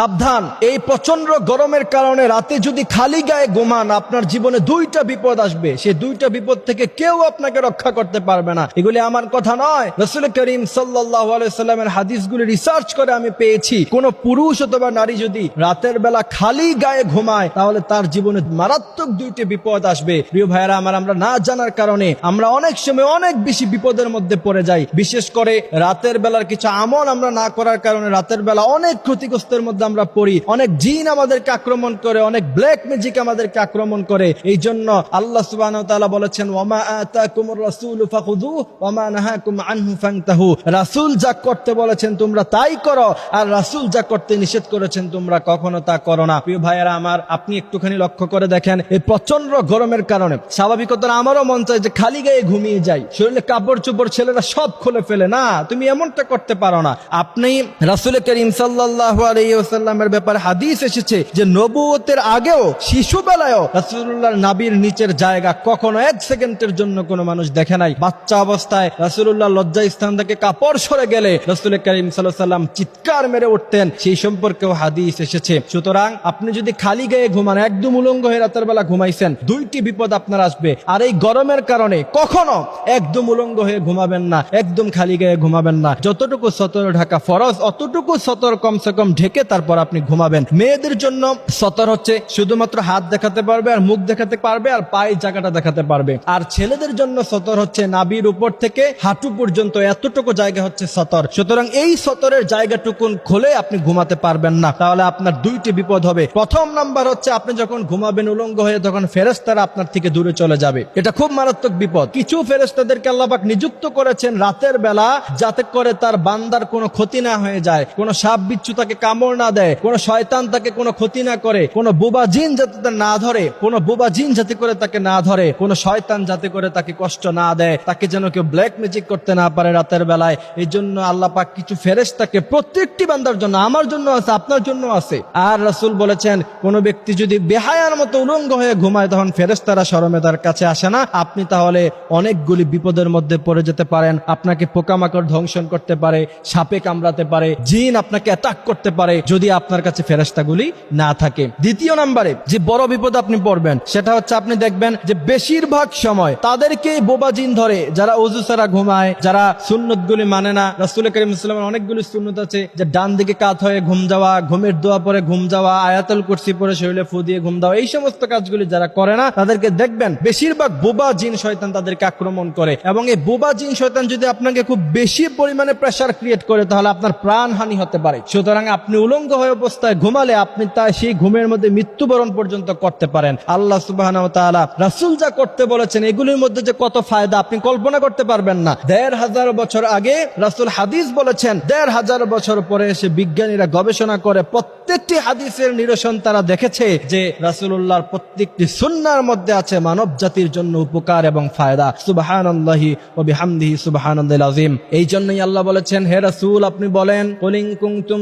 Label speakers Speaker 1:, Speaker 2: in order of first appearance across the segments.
Speaker 1: সাবধান, এই প্রচণ্ড গরমের কারণে রাতে যদি খালি গায়ে ঘুমান, আপনার জীবনে দুইটা বিপদ আসবে। সেই দুইটা বিপদ থেকে কেউ আপনাকে রক্ষা করতে পারবে না। এগুলি আমার কথা নয়। রসুল করিম সাল্লাহ সাল্লামের হাদিসগুলি রিসার্চ করে আমি পেয়েছি। কোন পুরুষ অথবা নারী যদি রাতের বেলা খালি গায়ে ঘুমায়, তাহলে তার জীবনে মারাত্মক দুইটি বিপদ আসবে। প্রিয় ভাইয়েরা, আমার আমরা না জানার কারণে আমরা অনেক সময় অনেক বেশি বিপদের মধ্যে পড়ে যাই। বিশেষ করে রাতের বেলার কিছু আমল আমরা না করার কারণে রাতের বেলা অনেক ক্ষতিগ্রস্তের মধ্যে আমরা পড়ি, অনেক জিন আমাদেরকে আক্রমণ করে, অনেক ব্ল্যাক ম্যাজিক আমাদেরকে আক্রমণ করে। এই জন্য আল্লাহ তাআলা বলেছেন যা করতে বলেছেন তোমরা তাই করো, আর যা করতে নিষেধ করেছেন তোমরা কখনো তা করো না। প্রিয় ভাইয়েরা আমার, আপনি একটুখানি লক্ষ্য করে দেখেন, এই প্রচণ্ড গরমের কারণে। স্বাভাবিকতা আমারও মন চায় যে খালি গায়ে ঘুমিয়ে যাই। শরীরে কাপড় চোপড় ছেলেরা সব খুলে ফেলে। না, তুমি এমনটা করতে পারো না। আপনি রাসূল করিম আলাইহি ওয়াসাল্লামের ব্যাপারে হাদিস এসেছে যে নবুয়তের আগেও শিশু বেলায়ও রাসূলুল্লাহর নাবির নিচের জায়গা কখনো এক সেকেন্ডের জন্য কোনো মানুষ দেখে নাই। বাচ্চা অবস্থায় রাসূলুল্লাহ লজ্জা স্থান থেকে কাপড় সরে গেলে রাসূল করিম সাল্লাম চিৎকার মেরে উঠতেন। সেই সম্পর্কেও হাদিস এসেছে। সুতরাং আপনি যদি খালি গায়ে ঘুমান, একদম উলঙ্গ হয়ে রাতের বেলা ঘুমাইছেন, দুইটি বিপদ আপনার আসবে। আর এই গরমের কারণে কখনো একদম উলঙ্গ হয়ে ঘুমাবেন না, একদম খালি গায়ে ঘুমাবেন না। যতটুকু সতর ঢাকা ফরজ, অতটুকু সতর কমসে কম ঢেকে তারপর আপনি ঘুমাবেন। মেয়েদের জন্য সতর হচ্ছে শুধুমাত্র হাত দেখাতে পারবে আর মুখ দেখাতে পারবে আর পায়ের জায়গাটা দেখাতে পারবে। আর ছেলেদের জন্য সতর হচ্ছে নাবির উপর থেকে হাঁটু পর্যন্ত এতটুকু জায়গা হচ্ছে সতর। সুতরাং এই সতরের জায়গাটুকুন খুলে আপনি ঘুমাতে পারবেন না। তাহলে আপনার দুইটি বিপদ হবে। প্রথম নাম্বার হচ্ছে আপনি যখন ঘুমাবেন উলঙ্গ হয়ে তখন ফেরেস্তারা আপনার থেকে দূরে চলে যাবে। এটা খুব মারাত্মক বিপদ। কিছু ফেরেস্তাদেরকে আল্লাহবাক নিযুক্ত করেছেন রাতের বেলা যাতে করে তার বান্দার কোনো ক্ষতি না হয়ে যায়, কোনো সাপ বিচ্ছু তাকে কামড় না দেয়, কোনো শয়তান তাকে কোনো ক্ষতি না করে, কোনো বুবা জিন যাতে তার না ধরে, কোনো বুবা জিন যাতে করে তাকে না ধরে, কোনো শয়তান যাতে করে তাকে কষ্ট না দেয়, তাকে যেন কেউ ব্ল্যাক ম্যাজিক করতে না পারে রাতের বেলায়। এই জন্য আল্লাহ পাক কিছু ফেরেস্তাকে প্রত্যেকটি বান্দার জন্য, আমার জন্য আছে, আপনার জন্য আছে। আর রাসূল বলেছেন, কোন ব্যক্তি যদি বেহায়ার মতো উলঙ্গ হয়ে ঘুমায়, তখন ফেরেস্তারা সরমে তার কাছে আসে না। আপনি তাহলে অনেকগুলি বিপদের মধ্যে পড়ে যেতে পারেন, আপনাকে পোকামাকড় ধ্বংসন করতে পারে, সাপে কামড়াতে পারে, জিন আপনাকে অ্যাটাক করতে পারে। যদি আপনার কাছে ফেরেস্তাগুলি না থাকে। দ্বিতীয় নম্বরে যে বড় বিপদ আপনি পড়বেন, সেটা হচ্ছে আপনি দেখবেন যে বেশিরভাগ সময় তাদেরকে বোবা জিন ধরে। যারা অজু ছাড়া ঘুমায়, যারা সুন্নত গুলি মানে না। রাসুল করিম ইসলামের অনেকগুলি সুন্নত আছে যে ডান দিকে কাত হয়ে ঘুম যাওয়া, ঘুমের দোয়া পরে ঘুম যাওয়া, আয়াতল কুরসি পরে শরীরে ফু দিয়ে ঘুম দেওয়া, এই সমস্ত কাজগুলি যারা করে না, তাদেরকে দেখবেন বেশিরভাগ বোবা জিন শয়তান তাদেরকে আক্রমণ করে। এবং এই বোবা জিন শয়তান যদি আপনাকে খুব বেশি পরিমাণে প্রেসার ক্রিয়েট করে, তাহলে আপনার প্রাণহানি হতে পারে। সুতরাং আপনি উলঙ্গ হয়ে অবস্থায় ঘুমালে আপনি তা সেই ঘুমের মধ্যে মৃত্যুবরণ পর্যন্ত করতে পারেন। আল্লাহ রাসুল যা করতে বলেছেন, এগুলির মধ্যে যে কত ফায়দা আপনি কল্পনা করতে পারবেন না। দেড় হাজার বছর আগে রাসুল হাদিস বলেছেন, দেড় হাজার বছর পরে এসে বিজ্ঞানীরা গবেষণা করে প্রত্যেকটি হাদিসের নিরসন তারা দেখেছে যে রাসুল্লাহর প্রত্যেকটি সুন্নার মধ্যে আছে মানব জাতির জন্য উপকার এবং ফায়দা। সুবাহান আল্লাহি ও বিহামদিহি সুবাহান আজিম এই জন্যই আল্লাহ বলেছেন, হে রাসুল আপনি বলেন, কুলিং কুনতুম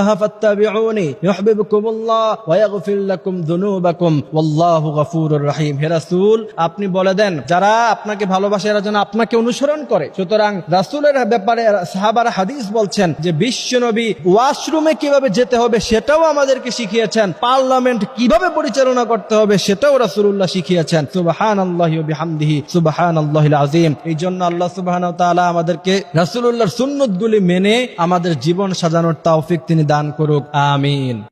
Speaker 1: তুহিব্বুনাল্লাহ ফাত্তাবিউনি ইউহিব্বুকুমুল্লাহ ওয়া ইয়াগফির লাকুম যুনুবাকুম ওয়াল্লাহু গফুরুর রহিম হে রাসূল, আপনি বলে দেন, যারা আপনাকে ভালোবাসে এরা যেন আপনাকে অনুসরণ করে। সুতরাং রাসূলের ব্যাপারে সাহাবারা হাদিস বলছেন যে বিশ্বনবী ওয়াশরুমে কীভাবে যেতে হবে সেটাও আমাদেরকে শিখিয়েছেন, পার্লামেন্ট কীভাবে পরিচালনা করতে হবে সেটাও রাসূলুল্লাহ শিখিয়েছেন। সুবহানাল্লাহি ওয়া বিহামদিহি, সুবহানাল্লাহিল আযীম। এই জন্য আল্লাহ সুবহানাহু ওয়া তাআলা আমাদেরকে রাসূলুল্লাহর সুন্নতগুলি মেনে আমাদের জীবন সাজানোর তৌফিক তিনি দান করুক আমিন।